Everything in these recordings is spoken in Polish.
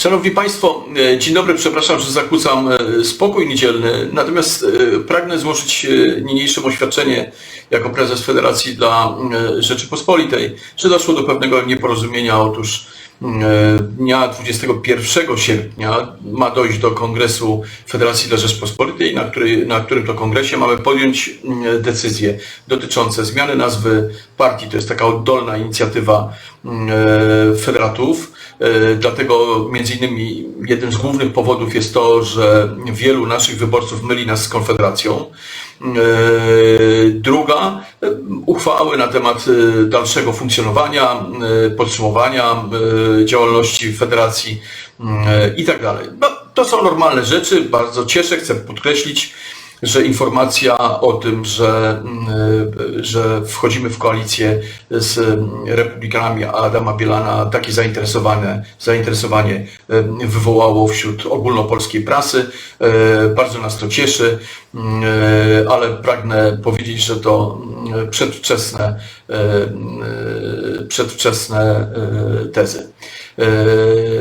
Szanowni Państwo, e, dzień dobry, przepraszam, że zakłócam e, spokój niedzielny, natomiast e, pragnę złożyć e, niniejszym oświadczenie jako prezes Federacji dla Rzeczypospolitej, że doszło do pewnego nieporozumienia. Otóż dnia 21 sierpnia ma dojść do Kongresu Federacji dla Rzeczypospolitej, na, który, na którym to kongresie mamy podjąć mm, decyzje dotyczące zmiany nazwy partii. To jest taka oddolna inicjatywa mm, e, federatów. E, Dlatego między innymi jednym z głównych powodów jest to, że wielu naszych wyborców myli nas z Konfederacją. E, Druga, e, uchwały na temat e, dalszego funkcjonowania, podsumowania działalności Federacji e, i tak dalej. No, to są normalne rzeczy, bardzo cieszę, chcę podkreślić, że informacja o tym, że, mm, że wchodzimy w koalicję z mm, republikanami Adama Bielana, takie zainteresowane, zainteresowanie em, wywołało wśród ogólnopolskiej prasy. E, Bardzo nas to cieszy, mm, e, ale pragnę powiedzieć, że to mm, przedwczesne, e, mm, przedwczesne e, tezy. E,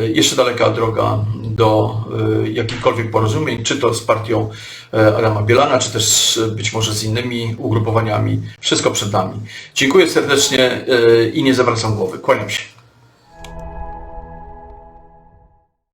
Jeszcze daleka droga do e, jakichkolwiek porozumień, czy to z partią Adama Bielana, czy też być może z innymi ugrupowaniami. Wszystko przed nami. Dziękuję serdecznie i nie zawracam głowy. Kłaniam się.